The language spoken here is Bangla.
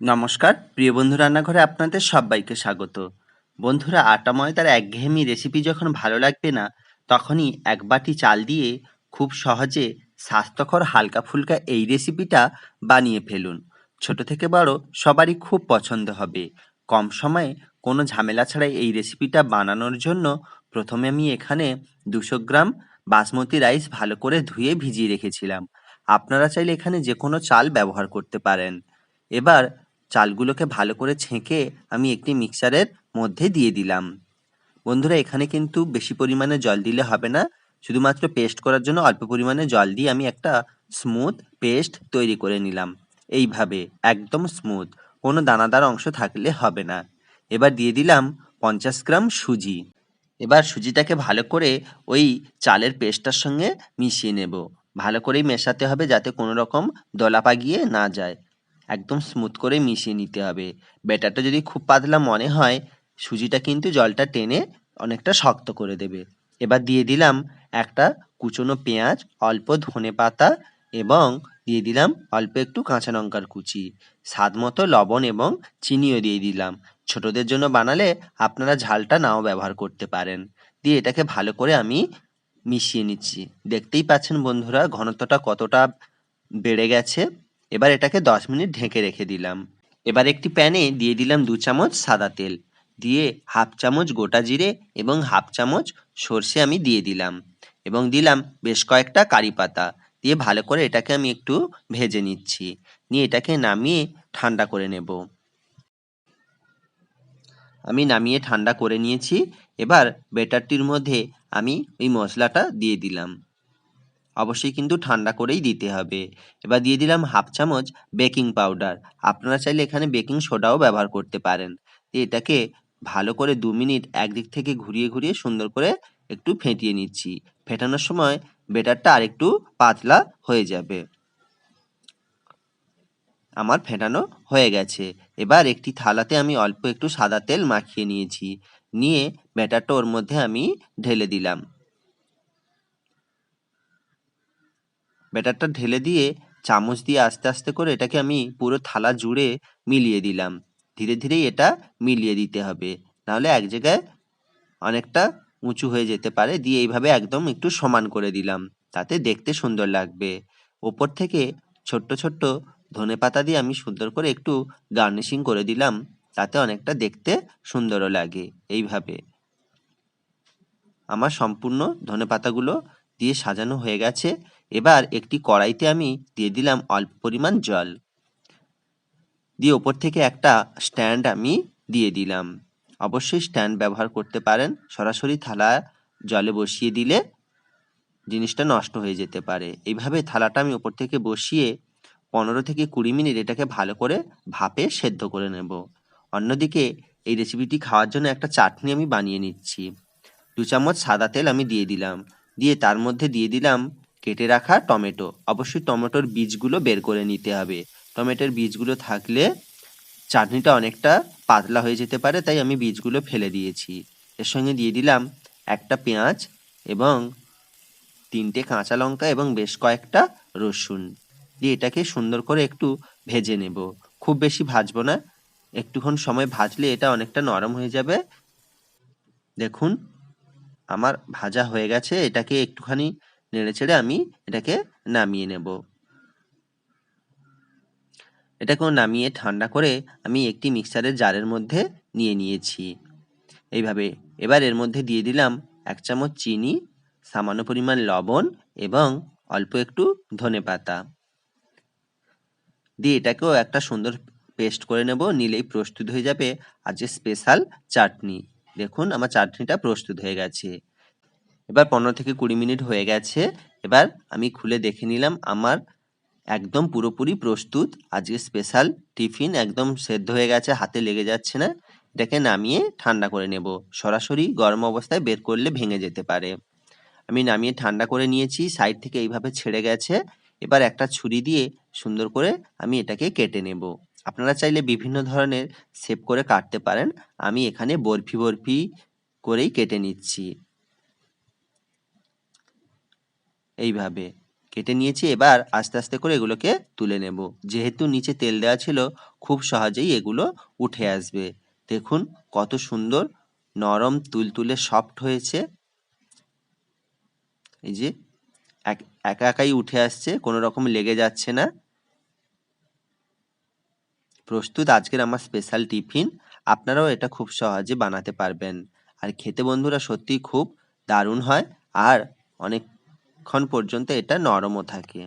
নমস্কার, প্রিয় বন্ধু রান্নাঘরে আপনাদের সবাইকে স্বাগত। বন্ধুরা, আটা ময়দার একঘেয়েমি রেসিপি যখন ভালো লাগবে না, তখনই এক বাটি চাল দিয়ে খুব সহজে স্বাস্থ্যকর হালকা ফুলকা এই রেসিপিটা বানিয়ে ফেলুন। ছোট থেকে বড় সবারই খুব পছন্দ হবে। কম সময়ে কোনো ঝামেলা ছাড়াই এই রেসিপিটা বানানোর জন্য প্রথমে আমি এখানে দুশো গ্রাম বাসমতি রাইস ভালো করে ধুয়ে ভিজিয়ে রেখেছিলাম। আপনারা চাইলে এখানে যে কোনো চাল ব্যবহার করতে পারেন। এবার চালগুলোকে ভালো করে ছেঁকে আমি একটি মিক্সারের মধ্যে দিয়ে দিলাম। বন্ধুরা, এখানে কিন্তু বেশি পরিমাণে জল দিলে হবে না। শুধুমাত্র পেস্ট করার জন্য অল্প পরিমাণে জল দিয়ে আমি একটা স্মুথ পেস্ট তৈরি করে নিলাম। এইভাবে, একদম স্মুথ কোনো দানাদার অংশ থাকলে হবে না। এবার দিয়ে দিলাম পঞ্চাশ গ্রাম সুজি। এবার সুজিটাকে ভালো করে ওই চালের পেস্টটার সঙ্গে মিশিয়ে নেব। ভালো করেই মেশাতে হবে যাতে কোনো রকম দলা পাকিয়ে না যায়। একদম স্মুথ করে মিশিয়ে নিতে হবে। ব্যাটারটা যদি খুব পাতলা মনে হয়, সুজিটা কিন্তু জলটা টেনে অনেকটা শক্ত করে দেবে। এবার দিয়ে দিলাম একটা কুচনো পেঁয়াজ, অল্প ধনে পাতা এবং দিয়ে দিলাম অল্প একটু কাঁচা লঙ্কার কুচি। স্বাদ মতো লবণ এবং চিনিও দিয়ে দিলাম। ছোটদের জন্য বানালে আপনারা ঝালটা নাও ব্যবহার করতে পারেন। দিয়ে এটাকে ভালো করে আমি মিশিয়ে নিচ্ছি। দেখতেই পাচ্ছেন বন্ধুরা, ঘনত্বটা কতটা বেড়ে গেছে। এবার এটাকে দশ মিনিট ঢেকে রেখে দিলাম। এবার একটি প্যানে দিয়ে দিলাম দু চামচ সাদা তেল। দিয়ে হাফ চামচ গোটা জিরে এবং হাফ চামচ সর্ষে আমি দিয়ে দিলাম এবং দিলাম বেশ কয়েকটা কারি পাতা। দিয়ে ভালো করে এটাকে আমি একটু ভেজে নিচ্ছি। নিয়ে এটাকে নামিয়ে ঠান্ডা করে নেব। আমি নামিয়ে ঠান্ডা করে নিয়েছি। এবার বেটারটির মধ্যে আমি ওই মশলাটা দিয়ে দিলাম। অবশ্যই কিন্তু ঠান্ডা করেই দিতে হবে। এবার দিয়ে দিলাম হাফ চামচ বেকিং পাউডার। আপনারা চাইলে এখানে বেকিং সোডাও ব্যবহার করতে পারেন। এটাকে ভালো করে দু মিনিট একদিক থেকে ঘুরিয়ে ঘুরিয়ে সুন্দর করে একটু ফেটিয়ে নিচ্ছি। ফেটানোর সময় বেটারটা আরেকটু পাতলা হয়ে যাবে। আমার ফেটানো হয়ে গেছে। এবার একটি থালাতে আমি অল্প একটু সাদা তেল মাখিয়ে নিয়েছি। নিয়ে ব্যাটারটা ওর মধ্যে আমি ঢেলে দিলাম। ব্যাটারটা ঢেলে দিয়ে চামচ দিয়ে আস্তে আস্তে করে এটাকে আমি পুরো থালা জুড়ে মিলিয়ে দিলাম। ধীরে ধীরে এটা মিলিয়ে দিতে হবে। নাহলে এক জায়গায় অনেকটা উঁচু হয়ে যেতে পারে। দিয়ে এইভাবে একদম একটু সমান করে দিলাম। তাতে দেখতে সুন্দর লাগবে। ওপর থেকে ছোট্ট ছোট্ট ধনে পাতা দিয়ে আমি সুন্দর করে একটু গার্নিশিং করে দিলাম। তাতে অনেকটা দেখতে সুন্দরও লাগে এইভাবে। আমার সম্পূর্ণ ধনে পাতাগুলো দিয়ে সাজানো হয়ে গেছে। এবার একটি কড়াইতে আমি দিয়ে দিলাম অল্প পরিমাণ জল। দিয়ে ওপর থেকে একটা স্ট্যান্ড আমি দিয়ে দিলাম। অবশ্যই স্ট্যান্ড ব্যবহার করতে পারেন। সরাসরি থালা জলে বসিয়ে দিলে জিনিসটা নষ্ট হয়ে যেতে পারে। এইভাবে থালাটা আমি ওপর থেকে বসিয়ে পনেরো থেকে কুড়ি মিনিট এটাকে ভালো করে ভাপে সেদ্ধ করে নেব। অন্যদিকে এই রেসিপিটি খাওয়ার জন্য একটা চাটনি আমি বানিয়ে নিচ্ছি। দু চামচ সাদা তেল আমি দিয়ে দিলাম। দিয়ে তার মধ্যে দিয়ে দিলাম কেটে রাখা টমেটো। অবশ্যই টমেটোর বীজগুলো বের করে নিতে হবে। টমেটোর বীজগুলো থাকলে চাটনিটা অনেকটা পাতলা হয়ে যেতে পারে, তাই আমি বীজগুলো ফেলে দিয়েছি। এর সঙ্গে দিয়ে দিলাম একটা পেঁয়াজ এবং তিনটে কাঁচা লঙ্কা এবং বেশ কয়েকটা রসুন। দিয়ে এটাকে সুন্দর করে একটু ভেজে নেব। খুব বেশি ভাজবো না। একটুক্ষণ সময় ভাজলে এটা অনেকটা নরম হয়ে যাবে। দেখুন, আমার ভাজা হয়ে গেছে। এটাকে একটুখানি নেড়ে ছেড়ে আমি এটাকে নামিয়ে নেব। এটাকে নামিয়ে ঠান্ডা করে আমি একটি মিক্সারের জারের মধ্যে নিয়ে নিয়েছি। এইভাবে এবার এর মধ্যে দিয়ে দিলাম এক চামচ চিনি, সামান্য পরিমাণ লবণ এবং অল্প একটু ধনে পাতা। দিয়ে এটাকেও একটা সুন্দর পেস্ট করে নেব, নিলেই প্রস্তুত হয়ে যাবে আজকে স্পেশাল চাটনি। দেখুন, আমার চাটনিটা প্রস্তুত হয়ে গেছে। এবার পনেরো থেকে কুড়ি মিনিট হয়ে গেছে। এবার আমি খুলে দেখে নিলাম আমার একদম পুরোপুরি প্রস্তুত। আজকে স্পেশাল টিফিন একদম সেদ্ধ হয়ে গেছে, হাতে লেগে যাচ্ছে না। এটাকে নামিয়ে ঠান্ডা করে নেব। সরাসরি গরম অবস্থায় বের করলে ভেঙে যেতে পারে। আমি নামিয়ে ঠান্ডা করে নিয়েছি সাইড থেকে এইভাবে ছেড়ে গেছে। এবার একটা ছুরি দিয়ে সুন্দর করে আমি এটাকে কেটে নেব। আপনারা চাইলে বিভিন্ন ধরনের শেপ করে কাটতে পারেন। আমি এখানে বরফি বরফি করেই কেটে নিচ্ছি। এইভাবে কেটে নিয়েছি। এবার আস্তে আস্তে করে এগুলোকে তুলে নেব। যেহেতু নিচে তেল দেওয়া ছিল, খুব সহজেই এগুলো উঠে আসবে। দেখুন কত সুন্দর নরম তুলতুলে সফট হয়েছে। এই যে এক- একা একাই উঠে আসছে, কোনো রকম লেগে যাচ্ছে না। প্রস্তুত আজকের আমার স্পেশাল টিফিন আপনারাও এটা খুব সহজে বানাতে পারবেন। আর খেতে বন্ধুরা সত্যিই খুব দারুণ হয়। আর অনেকক্ষণ পর্যন্ত এটা নরমও থাকে।